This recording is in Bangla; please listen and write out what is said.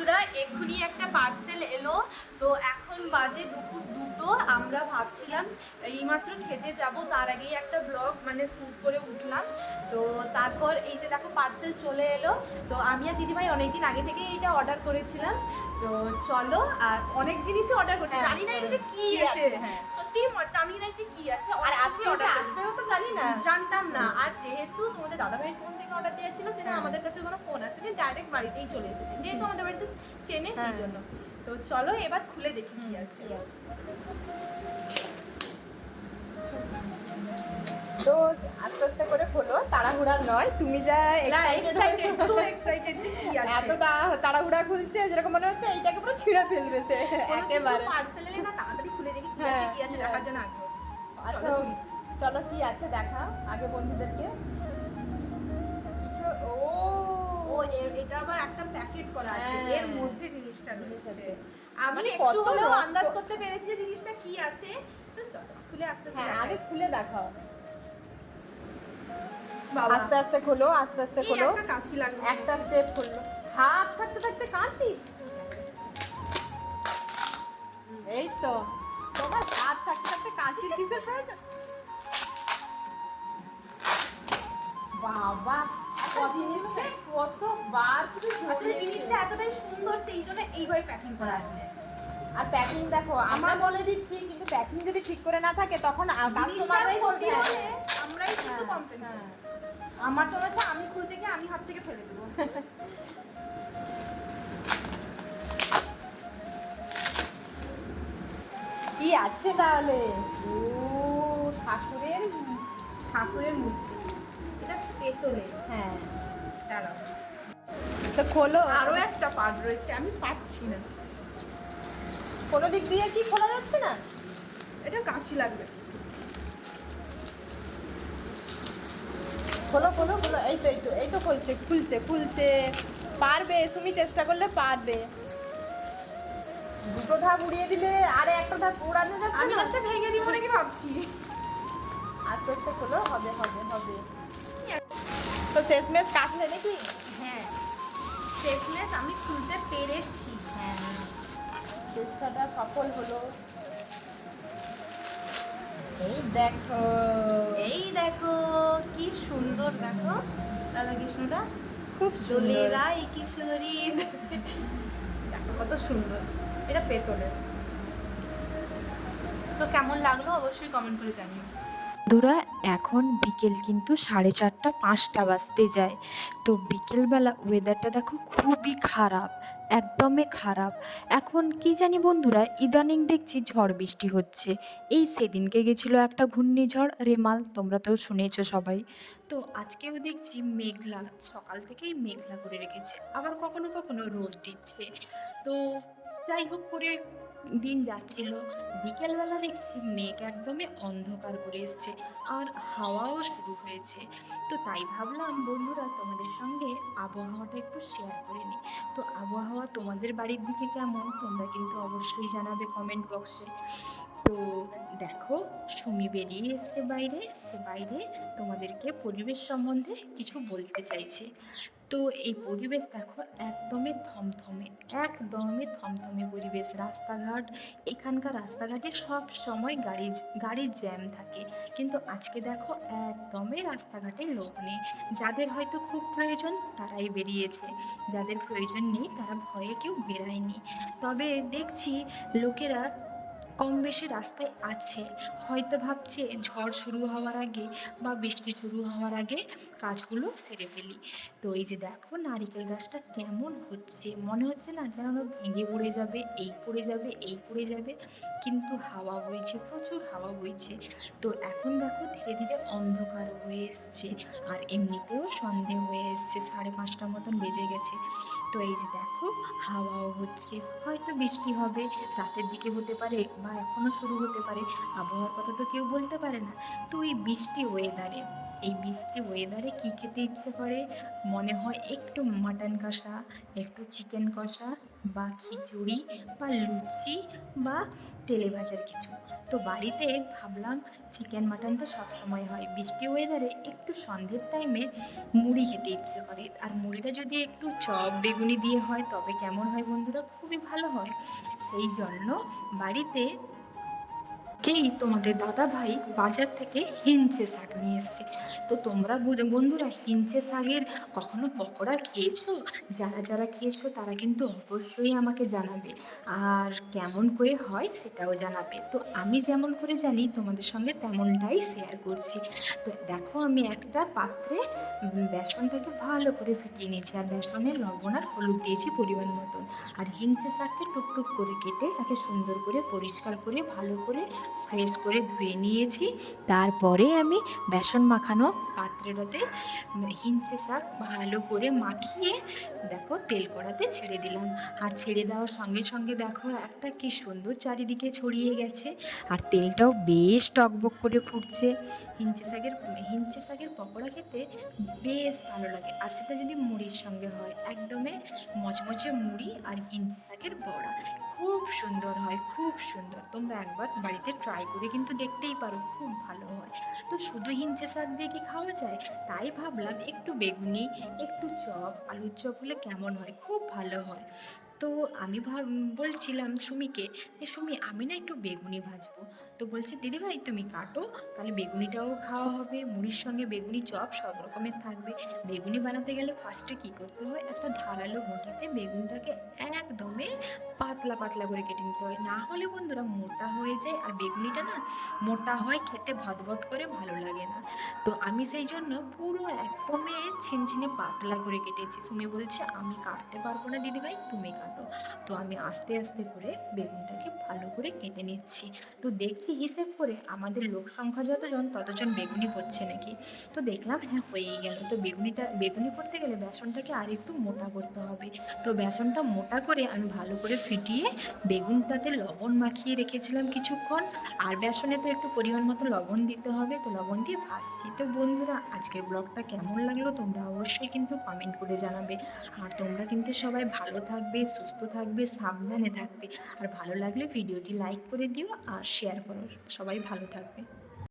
বন্ধুরা এক্ষুনি একটা পার্সেল এলো। তো এখন বাজে দুপুর দুটো আমরা ভাবছিলাম এইমাত্র খেতে যাব তার আগেই একটা ব্লগ মানে শ্যুট করে উঠলাম। তো তারপর এই যে দেখো পার্সেল চলে এলো। তো আমি আর দিদিভাই অনেকদিন আগে থেকে এইটা অর্ডার করেছিলাম। তো চলো আর অনেক জিনিসই অর্ডার করছি। হ্যাঁ, জানি না এটাতে কি আছে। হ্যাঁ। সত্যি জানি না এটাতে কি আছে। আর আজকে করেছি। আসবেও তো জানি না। জানতাম না। আর যেহেতু তোমাদের দাদাভাইয়ের ফোন থেকে অর্ডার দেওয়া ছিল সেটা হ্যাঁ। আমাদের কাছে কোনো ফোন আছে না ডাইরেক্ট বাড়িতেই চলে এসেছে। যেহেতু আমাদের বাড়িতে চেনে সেই হ্যাঁ। জন্য। তো চলো এবার খুলে দেখি কি আছে। তো আস্তে আস্তে করে খোলো তাড়াহুড়া নয়। তুমি যা হয়ে- এত তাড়াহুড়া খুলছে যেরকম মনে হচ্ছে এইটাকে পুরো ছিঁড়ে ফেলবে সে। একেবারে। পার্সেল না তাড়াতাড়ি খুলে দেখি কি আছে হ্যাঁ, কি আছে দেখার জন্য আগ্রহ। আচ্ছা চলো কি আছে দেখা। আগে বন্ধুদেরকে। এটা আবার একটা প্যাকেট করা আছে। হ্যাঁ। এর মধ্যে জিনিসটা রয়েছে। আমি মানে একটু কত হলেও আন্দাজ করতে পেরেছি জিনিসটা কি আছে। তো চলো খুলে আস্তে আস্তে হ্যাঁ আগে খুলে দেখাও। আস্তে আস্তে খোলো আস্তে আস্তে খোলো। কাঁচি লাগবে একটা স্টেপ খুললো হাত থাকতে থাকতে কাঁচি? এই তো। তোমার হাত থাকতে থাকতে কাঁচির কিসের প্রয়োজন? বাবা তুমি আসলে ধরেছো। জিনিসটা এতটাই সুন্দর সেই জন্য এইভাবে প্যাকিং করা আছে। আর প্যাকিং দেখো আমরা বলে দিচ্ছি কিন্তু প্যাকিং যদি ঠিক করে না থাকে তখন কাস্টমাররাই জিনিসটার বলবে আমরাই কিন্তু হ্যাঁ, কমপ্লেন হ্যাঁ। আমার তো হচ্ছে আমি খুলতে গিয়ে আমি হাত থেকে ফেলে দেবো। কি আছে তাহলে? ও ঠাকুরের ঠাকুরের মূর্তি। এটা পেতলে হ্যাঁ। দাঁড়াও। তো খোলো। আরও একটা পাত রয়েছে আমি পাচ্ছি না। কোনো দিক দিয়ে কি খোলা যাচ্ছে না? এটা কাঁচি লাগবে। খোলো খোলো খোলো। এই তো এই তো এই তো খুলছে খুলছে খুলছে। পারবে তুমি চেষ্টা করলে পারবে। দুটো ধাপ উড়িয়ে দিলে আরে একটা ধাপ উড়ানো যাচ্ছে আমি না? লাস্টে ভেঙে দিব নাকি ভাবছি? আস্তে আস্তে খোলো হবে হবে হবে। তো শেষমেশ কাটলে নাকি? শেষমেশ আমি খুলতে পেরেছি। হ্যাঁ চেষ্টাটা সফল হলো। এই দেখো। এই দেখো কি সুন্দর দেখো। রাধা কৃষ্ণটা খুব সুন্দর। এই কিশোরী দেখো কত সুন্দর। এটা পেতলের। তো কেমন লাগল অবশ্যই কমেন্ট করে জানিও। বন্ধুরা, এখন বিকেল কিন্তু সাড়ে চারটা, পাঁচটা বাজতে যায়। তো বিকেলবেলা ওয়েদারটা দেখো খুবই খারাপ, একদমই খারাপ। এখন কি জানি বন্ধুরা, ইদানিং দেখছি ঝড় বৃষ্টি হচ্ছে। এই সেদিনকে গেছিল একটা ঘূর্ণিঝড়, রেমাল, তোমরা তো শুনেছো সবাই। তো আজকেও দেখছি মেঘলা, সকাল থেকেই মেঘলা করে রেখেছে, আবার কখনো কখনো রোদ দিচ্ছে। তো যাই হোক করে দিন যাচ্ছিল। বিকেলবেলা দেখছি মেঘ একদমই অন্ধকার করে এসছে আর হাওয়াও শুরু হয়েছে। তো তাই ভাবলাম, বন্ধুরা, তোমাদের সঙ্গে আবহাওয়াটা একটু শেয়ার করে নিই। তো আবহাওয়া তোমাদের বাড়ির দিকে কেমন? তোমরা কিন্তু অবশ্যই জানাবে কমেন্ট বক্সে তো দেখো, সুমি বেরিয়ে এসছে বাইরে। সে বাইরে তোমাদেরকে পরিবেশ সম্বন্ধে কিছু বলতে চাইছে। তো এই পরিবেশ দেখো একদমই থমথমে একদমই থমথমে পরিবেশ। রাস্তাঘাট, এখানকার রাস্তাঘাটে সব সময় গাড়ি, গাড়ির জ্যাম থাকে। কিন্তু আজকে দেখো একদমই রাস্তাঘাটে লোক নেই। যাদের হয়তো খুব প্রয়োজন তারাই বেরিয়েছে। যাদের প্রয়োজন নেই তারা ভয়ে কেউ বেরায়নি। তবে দেখছি লোকেরা কম বেশি রাস্তায় আছে। হয়তো ভাবছে ঝড় শুরু হওয়ার আগে বা বৃষ্টি শুরু হওয়ার আগে কাজগুলো সেরে ফেলি। তো এই যে দেখো নারিকেল গাছটা কেমন হচ্ছে। মনে হচ্ছে না যেন ভেঙে পড়ে যাবে, এই পড়ে যাবে, এই পড়ে যাবে। কিন্তু হাওয়া বইছে, প্রচুর হাওয়া বইছে। তো এখন দেখো ধীরে ধীরে অন্ধকার হয়ে এসছে। আর এমনিতেও সন্ধে হয়ে এসছে, সাড়ে পাঁচটা মতন বেজে গেছে। তো এই যে দেখো হাওয়াও হচ্ছে। হয়তো বৃষ্টি হবে, রাতের দিকে হতে পারে বা এখনও শুরু হতে পারে। আবহাওয়ার কথা তো কেউ বলতে পারে না। তো এই বৃষ্টি ওয়েদারে এই বৃষ্টি ওয়েদারে কী খেতে ইচ্ছে করে? মনে হয় একটু মাটন কষা, একটু চিকেন কষা বা খিচুড়ি বা লুচি বা তেলে ভাজার কিছু। তো বাড়িতে ভাবলাম চিকেন মাটন তো সবসময় হয়। বৃষ্টি ওয়েদারে একটু সন্ধ্যের টাইমে মুড়ি খেতে ইচ্ছে করে। আর মুড়িটা যদি একটু চপ, বেগুনি দিয়ে হয়, তবে কেমন হয় বন্ধুরা? খুবই ভালো হয়। সেই জন্য বাড়িতে কেই তোমাদের দাদা ভাই বাজার থেকে হিঞ্চে শাক নিয়ে এসছে। তো তোমরা বন্ধুরা, হিঞ্চে শাকের কখনো পকোড়া খেয়েছো? যারা যারা খেয়েছো, তারা কিন্তু অবশ্যই আমাকে জানাবে। আর কেমন করে হয় সেটাও জানাবে। তো আমি যেমন করে জানি, তোমাদের সঙ্গে তেমনটাই শেয়ার করছি। তো দেখো, আমি একটা পাত্রে বেসনটাকে ভালো করে ফিটিয়ে নিয়েছি। আর বেসনে লবণ আর হলুদ দিয়েছি পরিমাণ মতন। আর হিঞ্চে শাককে টুকটুক করে কেটে তাকে সুন্দর করে পরিষ্কার করে, ভালো করে ফ্রেশ করে ধুয়ে নিয়েছি। তারপরে আমি বেসন মাখানো পাত্রটাতে উম, হিঞ্চে শাক ভালো করে মাখিয়ে দেখো তেল কড়াতে ছেড়ে দিলাম। আর ছেড়ে দেওয়ার সঙ্গে সঙ্গে দেখো একটা কি সুন্দর চারিদিকে ছড়িয়ে গেছে। আর তেলটাও বেশ টকবক করে ফুটছে। হিঞ্চে শাকের হিঞ্চে শাকের পকোড়া খেতে বেশ ভালো লাগে। আর সেটা যদি মুড়ির সঙ্গে হয় একদমই মচমচে মুড়ি আর হিঞ্চে শাকের বড়া। খুব সুন্দর হয়, খুব সুন্দর। তোমরা একবার বাড়িতে ট্রাই করে কিন্তু দেখতেই পারো, খুব ভালো হয়। তো শুধু হিঞ্চে শাক দিয়ে কি খাওয়া যায়? তাই ভাবলাম একটু বেগুনি, একটু চপ, আলুর চপ হলে কেমন হয়? খুব ভালো হয়। তো আমি ভাব, বলছিলাম সুমিকে যে, সুমি, আমি না একটু বেগুনি ভাজবো। তো বলছে দিদিভাই তুমি কাটো, তাহলে বেগুনিটাও খাওয়া হবে, মুড়ির সঙ্গে বেগুনি চপ, সব রকমের থাকবে। বেগুনি বানাতে গেলে ফার্স্টে কী করতে হয়? একটা ধারালো বটিতে বেগুনটাকে একদমে পাতলা পাতলা করে কেটে নিতে হয়। না হলে বন্ধুরা মোটা হয়ে যায়, আর বেগুনিটা না মোটা হয়, খেতে ভদভদ করে ভালো লাগে না। তো আমি সেই জন্য পুরো একদমে ছিনছিনে পাতলা করে কেটেছি। সুমি বলছে, আমি কাটতে পারব না দিদিভাই তুমি কাটো। তো আমি আস্তে আস্তে করে বেগুনটাকে ভালো করে কেটে নিচ্ছি। তো দেখছি হিসেব করে আমাদের লোক সংখ্যা যতজন, ততজন বেগুনি হচ্ছে নাকি? তো দেখলাম হ্যাঁ হয়েই গেল। তো বেগুনিটা, বেগুনি করতে গেলে বেসনটাকে আর একটু মোটা করতে হবে। তো বেসনটা মোটা করে আমি ভালো করে ফিটিয়ে বেগুনটাতে লবণ মাখিয়ে রেখেছিলাম কিছুক্ষণ। আর বেসনে তো একটু পরিমাণ মতো লবণ দিতে হবে, তো লবণ দিয়ে ভাজছি। তো বন্ধুরা, আজকের ব্লগটা কেমন লাগল তোমরা অবশ্যই কিন্তু কমেন্ট করে জানাবে। আর তোমরা কিন্তু সবাই ভালো থাকবে সুস্থ থাকবে, সাবধানে থাকবে। আর ভালো লাগলে ভিডিওটি লাইক করে দিও আর শেয়ার করো। সবাই ভালো থাকবে।